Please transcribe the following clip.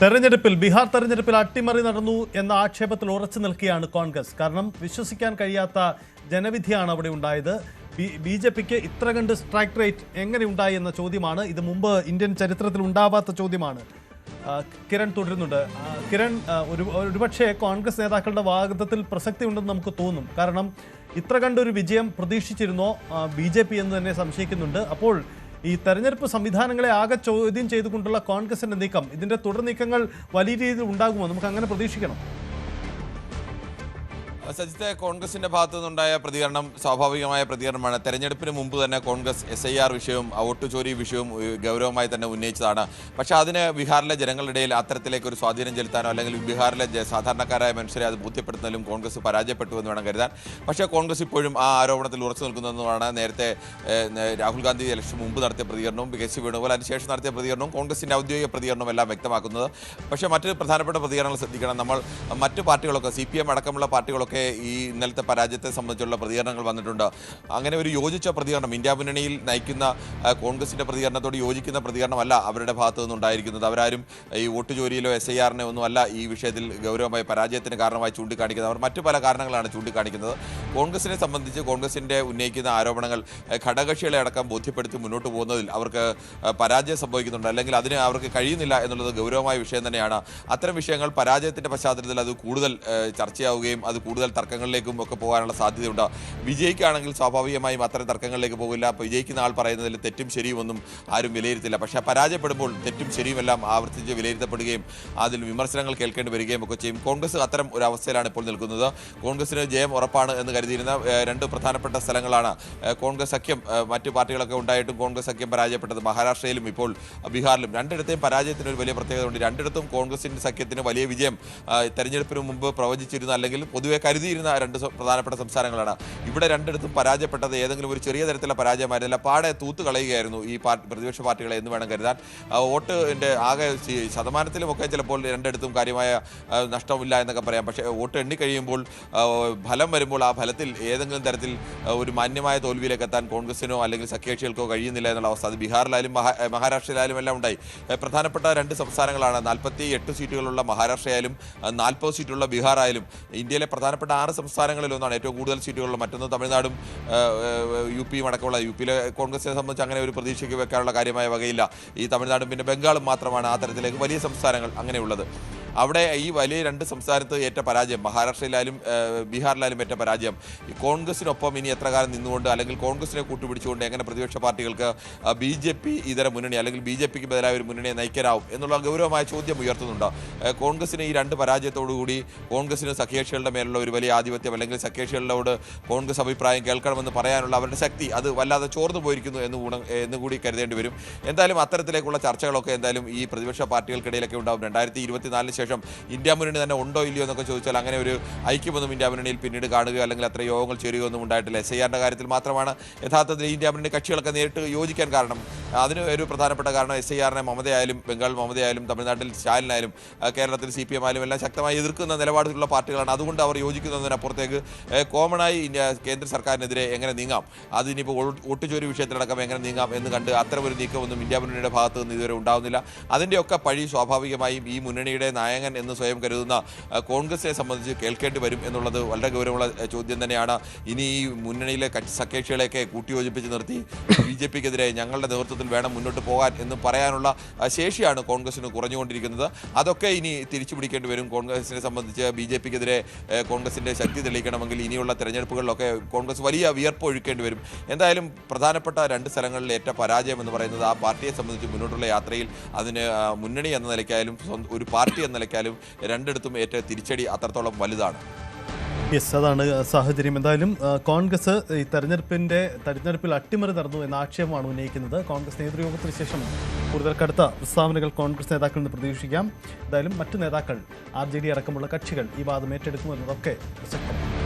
തെരഞ്ഞെടുപ്പിൽ ബീഹാർ തെരഞ്ഞെടുപ്പിൽ അട്ടിമറി നടന്നു എന്ന ആക്ഷേപത്തിൽ ഉറച്ചു നിൽക്കുകയാണ് കോൺഗ്രസ്. കാരണം വിശ്വസിക്കാൻ കഴിയാത്ത ജനവിധിയാണ് അവിടെ ഉണ്ടായത്. ബി ജെ പിക്ക് ഇത്ര കണ്ട് സ്ട്രൈക്ക് റേറ്റ് എങ്ങനെ ഉണ്ടായി എന്ന ചോദ്യമാണ്. ഇത് മുമ്പ് ഇന്ത്യൻ ചരിത്രത്തിൽ ഉണ്ടാവാത്ത ചോദ്യമാണ്. കിരൺ തുടരുന്നുണ്ട്. കിരൺ ഒരു ഒരുപക്ഷെ കോൺഗ്രസ് നേതാക്കളുടെ വാഗ്ദത്തിൽ പ്രസക്തി ഉണ്ടെന്ന് നമുക്ക് തോന്നും. കാരണം ഇത്ര കണ്ടൊരു വിജയം പ്രതീക്ഷിച്ചിരുന്നോ ബി ജെ പി എന്ന് തന്നെ സംശയിക്കുന്നുണ്ട്. അപ്പോൾ ഈ തെരഞ്ഞെടുപ്പ് സംവിധാനങ്ങളെ ആകെ ചോദ്യം ചെയ്തുകൊണ്ടുള്ള കോൺഗ്രസിന്റെ നീക്കം ഇതിന്റെ തുടർ നീക്കങ്ങൾ വലിയ രീതിയിൽ ഉണ്ടാകുമോ? നമുക്ക് അങ്ങനെ പ്രതീക്ഷിക്കണം. സജിത്തെ കോൺഗ്രസിന്റെ ഭാഗത്തു നിന്നുണ്ടായ പ്രതികരണം സ്വാഭാവികമായ പ്രതികരണമാണ്. തെരഞ്ഞെടുപ്പിന് മുമ്പ് തന്നെ കോൺഗ്രസ് എസ് ഐ ആർ വിഷയവും വോട്ട് ചോരി വിഷയവും ഗൗരവമായി തന്നെ ഉന്നയിച്ചതാണ്. പക്ഷെ അതിന് ബീഹാറിലെ ജനങ്ങളുടെ ഇടയിൽ അത്തരത്തിലേക്ക് ഒരു സ്വാധീനം ചെലുത്താനോ അല്ലെങ്കിൽ ബീഹാറിലെ സാധാരണക്കാരായ മനുഷ്യരെ അത് ബോധ്യപ്പെടുത്തുന്നതിലും കോൺഗ്രസ് പരാജയപ്പെട്ടു എന്ന് വേണം കരുതാൻ. പക്ഷേ കോൺഗ്രസ് ഇപ്പോഴും ആ ആരോപണത്തിൽ ഉറച്ചു നിൽക്കുന്നതെന്നുമാണ് നേരത്തെ രാഹുൽ ഗാന്ധി ഇലക്ഷൻ മുമ്പ് നടത്തിയ പ്രതികരണവും കെ. സി വേണുപോലെ അതിനുശേഷം നടത്തിയ പ്രതികരണവും കോൺഗ്രസിന്റെ ഔദ്യോഗിക പ്രതികരണവും എല്ലാം വ്യക്തമാക്കുന്നത്. പക്ഷേ മറ്റൊരു പ്രധാനപ്പെട്ട പ്രതികരണങ്ങൾ ശ്രദ്ധിക്കണം. നമ്മൾ മറ്റു പാർട്ടികളൊക്കെ സി പി എം അടക്കമുള്ള പാർട്ടികളൊക്കെ ഈ ഇന്നലത്തെ പരാജയത്തെ സംബന്ധിച്ചുള്ള പ്രതികരണങ്ങൾ വന്നിട്ടുണ്ട്. അങ്ങനെ ഒരു യോജിച്ച പ്രതികരണം ഇന്ത്യ മുന്നണിയിൽ നയിക്കുന്ന കോൺഗ്രസിന്റെ പ്രതികരണത്തോട് യോജിക്കുന്ന പ്രതികരണമല്ല അവരുടെ ഭാഗത്തു നിന്നുണ്ടായിരിക്കുന്നത്. അവരാരും ഈ വോട്ട് ജോലിയിലോ എസ് ഐ ആറിനെ ഒന്നും അല്ല ഈ വിഷയത്തിൽ ഗൗരവമായ പരാജയത്തിന് കാരണമായി ചൂണ്ടിക്കാണിക്കുന്നത്. അവർ മറ്റു പല കാരണങ്ങളാണ് ചൂണ്ടിക്കാണിക്കുന്നത്. കോൺഗ്രസിനെ സംബന്ധിച്ച് കോൺഗ്രസിന്റെ ഉന്നയിക്കുന്ന ആരോപണങ്ങൾ ഘടകക്ഷികളെ അടക്കം ബോധ്യപ്പെടുത്തി മുന്നോട്ട് പോകുന്നതിൽ അവർക്ക് പരാജയം സംഭവിക്കുന്നുണ്ട്. അല്ലെങ്കിൽ അതിന് അവർക്ക് കഴിയുന്നില്ല എന്നുള്ളത് ഗൗരവമായ വിഷയം തന്നെയാണ്. അത്തരം വിഷയങ്ങൾ പരാജയത്തിന്റെ പശ്ചാത്തലത്തിൽ അത് കൂടുതൽ ചർച്ചയാവുകയും അത് കൂടുതൽ തർക്കങ്ങളിലേക്കും ഒക്കെ പോകാനുള്ള സാധ്യതയുണ്ട്. വിജയിക്കുകയാണെങ്കിൽ സ്വാഭാവികമായും അത്തരം തർക്കങ്ങളിലേക്ക് പോകില്ല. അപ്പോൾ വിജയിക്കുന്ന ആൾ പറയുന്നതിൽ തെറ്റും ശരിയും ഒന്നും ആരും വിലയിരുത്തില്ല. പക്ഷേ പരാജയപ്പെടുമ്പോൾ തെറ്റും ശരിയും എല്ലാം ആവർത്തിച്ച് വിലയിരുത്തപ്പെടുകയും അതിൽ വിമർശനങ്ങൾ കേൾക്കേണ്ടി വരികയും ഒക്കെ ചെയ്യും. കോൺഗ്രസ് അത്തരം ഒരു അവസ്ഥയിലാണ് ഇപ്പോൾ നിൽക്കുന്നത്. കോൺഗ്രസിന് ജയം ഉറപ്പാണ് എന്ന് കരുതിയിരുന്ന രണ്ട് പ്രധാനപ്പെട്ട സ്ഥലങ്ങളാണ് കോൺഗ്രസ് സഖ്യം മറ്റ് പാർട്ടികളൊക്കെ ഉണ്ടായിട്ടും കോൺഗ്രസ് സഖ്യം പരാജയപ്പെട്ടത് മഹാരാഷ്ട്രയിലും ഇപ്പോൾ ബീഹാറിലും. രണ്ടിടത്തെയും പരാജയത്തിന് ഒരു വലിയ പ്രത്യേകത ഉണ്ട് രണ്ടിടത്തും കോൺഗ്രസിന്റെ സഖ്യത്തിന് വലിയ വിജയം തെരഞ്ഞെടുപ്പിന് മുമ്പ് പ്രവചിച്ചിരുന്ന. അല്ലെങ്കിൽ പൊതുവെ കരുതിയിരുന്ന രണ്ട് പ്രധാനപ്പെട്ട സംസ്ഥാനങ്ങളാണ്. ഇവിടെ രണ്ടിടത്തും പരാജയപ്പെട്ടത് ഏതെങ്കിലും ഒരു ചെറിയ തരത്തിലുള്ള പരാജയമായിരുന്നില്ല. പാടെ തൂത്ത് കളയുകയായിരുന്നു ഈ പാർട്ടി പ്രതിപക്ഷ പാർട്ടികളെ എന്ന് വേണം കരുതാൻ. വോട്ടിന്റെ ആകെ ശതമാനത്തിലുമൊക്കെ ചിലപ്പോൾ രണ്ടിടത്തും കാര്യമായ നഷ്ടമില്ല എന്നൊക്കെ പറയാം. പക്ഷേ വോട്ട് എണ്ണിക്കഴിയുമ്പോൾ ഫലം വരുമ്പോൾ ആ ഫലത്തിൽ ഏതെങ്കിലും തരത്തിൽ ഒരു മാന്യമായ തോൽവിയിലേക്ക് എത്താൻ കോൺഗ്രസിനോ അല്ലെങ്കിൽ സഖ്യകക്ഷികൾക്കോ കഴിയുന്നില്ല എന്നുള്ള അവസ്ഥ. അത് ബീഹാറിലായാലും മഹാ മഹാരാഷ്ട്രയിലായാലും എല്ലാം ഉണ്ടായി. പ്രധാനപ്പെട്ട രണ്ട് സംസ്ഥാനങ്ങളാണ് നാൽപ്പത്തി എട്ട് സീറ്റുകളുള്ള മഹാരാഷ്ട്രയായാലും നാൽപ്പത് സീറ്റുള്ള ബീഹാറായാലും ഇന്ത്യയിലെ പ്രധാനപ്പെട്ട ആറ് സംസ്ഥാനങ്ങളിലൊന്നാണ് ഏറ്റവും കൂടുതൽ സീറ്റുകളുള്ള മറ്റൊന്ന് തമിഴ്നാടും യു പിയും അടക്കമുള്ള യു പിയിലെ കോൺഗ്രസിനെ സംബന്ധിച്ച് അങ്ങനെ ഒരു പ്രതീക്ഷയ്ക്ക് വെക്കാനുള്ള കാര്യമായ വകയില്ല. ഈ തമിഴ്നാടും പിന്നെ ബംഗാളും മാത്രമാണ് ആ തരത്തിലേക്ക് വലിയ സംസ്ഥാനങ്ങൾ അങ്ങനെയുള്ളത്. അവിടെ ഈ വലിയ രണ്ട് സംസ്ഥാനത്ത് ഏറ്റ പരാജയം മഹാരാഷ്ട്രയിലായാലും ബീഹാറിലായാലും ഏറ്റ പരാജയം. കോൺഗ്രസിനൊപ്പം ഇനി എത്ര കാലം നിന്നുകൊണ്ട് അല്ലെങ്കിൽ കോൺഗ്രസിനെ കൂട്ടുപിടിച്ചുകൊണ്ട് എങ്ങനെ പ്രതിപക്ഷ പാർട്ടികൾക്ക് ബി ജെ പി ഇതര മുന്നണി അല്ലെങ്കിൽ ബി ജെ പിക്ക് ബദലായ ഒരു മുന്നണിയെ നയിക്കാനാവും എന്നുള്ള ഗൗരവമായ ചോദ്യം ഉയർത്തുന്നുണ്ട്. കോൺഗ്രസിന് ഈ രണ്ട് പരാജയത്തോടുകൂടി കോൺഗ്രസിന് സഖ്യകക്ഷികളുടെ മേലുള്ള ഒരു വലിയ ആധിപത്യം അല്ലെങ്കിൽ സഖ്യകക്ഷികളോട് കോൺഗ്രസ് അഭിപ്രായം കേൾക്കണമെന്ന് പറയാനുള്ള അവരുടെ ശക്തി അത് വല്ലാതെ ചോർന്നു പോയിരിക്കുന്നു എന്ന് ഗുണം എന്നുകൂടി കരുതേണ്ടി വരും. എന്തായാലും അത്തരത്തിലേക്കുള്ള ചർച്ചകളൊക്കെ എന്തായാലും ഈ പ്രതിപക്ഷ പാർട്ടികൾക്കിടയിലൊക്കെ ഉണ്ടാവും. രണ്ടായിരത്തി ഇരുപത്തിനാലിന് ശേഷം ഇന്ത്യ മുന്നണി തന്നെ ഉണ്ടോ ഇല്ലയോ എന്നൊക്കെ ചോദിച്ചാൽ അങ്ങനെ ഒരു ഐക്യമൊന്നും ഇന്ത്യ മുന്നണിയിൽ പിന്നീട് കാണുകയോ അല്ലെങ്കിൽ അത്ര യോഗങ്ങൾ ചേരുകയൊന്നും ഉണ്ടായിട്ടില്ല. എസ് ഐ ആറിന്റെ കാര്യത്തിൽ മാത്രമാണ് യഥാർത്ഥത്തിൽ ഇന്ത്യ മുന്നണി കക്ഷികളൊക്കെ നേരിട്ട് യോജിക്കാൻ കാരണം. അതിന് ഒരു പ്രധാനപ്പെട്ട കാരണം എസ് ഐ ആറിനെ മമതയായാലും ബംഗാൾ മമതയായാലും തമിഴ്നാട്ടിൽ സ്റ്റാലിനായാലും കേരളത്തിൽ സി പി എം ആയാലും എല്ലാം ശക്തമായി എതിർക്കുന്ന നിലപാടുള്ള പാർട്ടികളാണ്. അതുകൊണ്ട് അവർ യോജിക്കുന്നതിനപ്പുറത്തേക്ക് കോമണായി ഇന്ത്യ കേന്ദ്ര സർക്കാരിനെതിരെ എങ്ങനെ നീങ്ങാം? അതിനിപ്പോൾ ഒട്ടുചോരി വിഷയത്തിലടക്കം എങ്ങനെ നീങ്ങാം എന്ന് കണ്ട് അത്തരമൊരു നീക്കമൊന്നും ഇന്ത്യ മുന്നണിയുടെ ഭാഗത്തുനിന്ന് ഇതുവരെ ഉണ്ടാവുന്നില്ല. അതിന്റെയൊക്കെ പഴി സ്വാഭാവികമായും ഈ മുന്നണിയുടെ നായകൻ എന്ന് സ്വയം കരുതുന്ന കോൺഗ്രസിനെ സംബന്ധിച്ച് കേൾക്കേണ്ടി വരും എന്നുള്ളത് വളരെ ഗൗരവമുള്ള ചോദ്യം തന്നെയാണ്. ഇനി ഈ മുന്നണിയിലെ കക്ഷി സഖ്യകക്ഷികളെയൊക്കെ കൂട്ടിയോജിപ്പിച്ച് നിർത്തി ബി ജെ പിക്കെതിരെ ഞങ്ങളുടെ നേതൃത്വത്തിൽ വേണം മുന്നോട്ട് പോകാൻ എന്ന് പറയാനുള്ള ശേഷിയാണ് കോൺഗ്രസിന് കുറഞ്ഞുകൊണ്ടിരിക്കുന്നത്. അതൊക്കെ ഇനി തിരിച്ചു പിടിക്കേണ്ടി വരും. കോൺഗ്രസിനെ സംബന്ധിച്ച് ബി ജെ പിക്കെതിരെ കോൺഗ്രസിന്റെ ശക്തി തെളിയിക്കണമെങ്കിൽ ഇനിയുള്ള തെരഞ്ഞെടുപ്പുകളിലൊക്കെ കോൺഗ്രസ് വലിയ വിയർപ്പ് ഒഴുക്കേണ്ടി വരും. എന്തായാലും പ്രധാനപ്പെട്ട രണ്ട് സ്ഥലങ്ങളിൽ ഏറ്റ പരാജയം എന്ന് പറയുന്നത് ആ പാർട്ടിയെ സംബന്ധിച്ച് മുന്നോട്ടുള്ള യാത്രയിൽ അതിന് മുന്നണി എന്ന നിലയ്ക്കായാലും ഒരു പാർട്ടി എന്ന നിലയ്ക്കായാലും രണ്ടിടത്തും ഏറ്റ തിരിച്ചടി അത്രത്തോളം വലുതാണ്. യെസ് അതാണ് സാഹചര്യം. എന്തായാലും കോൺഗ്രസ് ഈ തെരഞ്ഞെടുപ്പിന്റെ തെരഞ്ഞെടുപ്പിൽ അട്ടിമറി നടന്നു എന്ന ആക്ഷേപമാണ് ഉന്നയിക്കുന്നത്. കോൺഗ്രസ് നേതൃയോഗത്തിന് ശേഷം കൂടുതൽ കടുത്ത പ്രസ്താവനകൾ കോൺഗ്രസ് നേതാക്കളിൽ നിന്ന് പ്രതീക്ഷിക്കാം. എന്തായാലും മറ്റു നേതാക്കൾ ആർ അടക്കമുള്ള കക്ഷികൾ ഈ വാദം ഏറ്റെടുക്കുമെന്നതൊക്കെ പ്രസക്തമാണ്.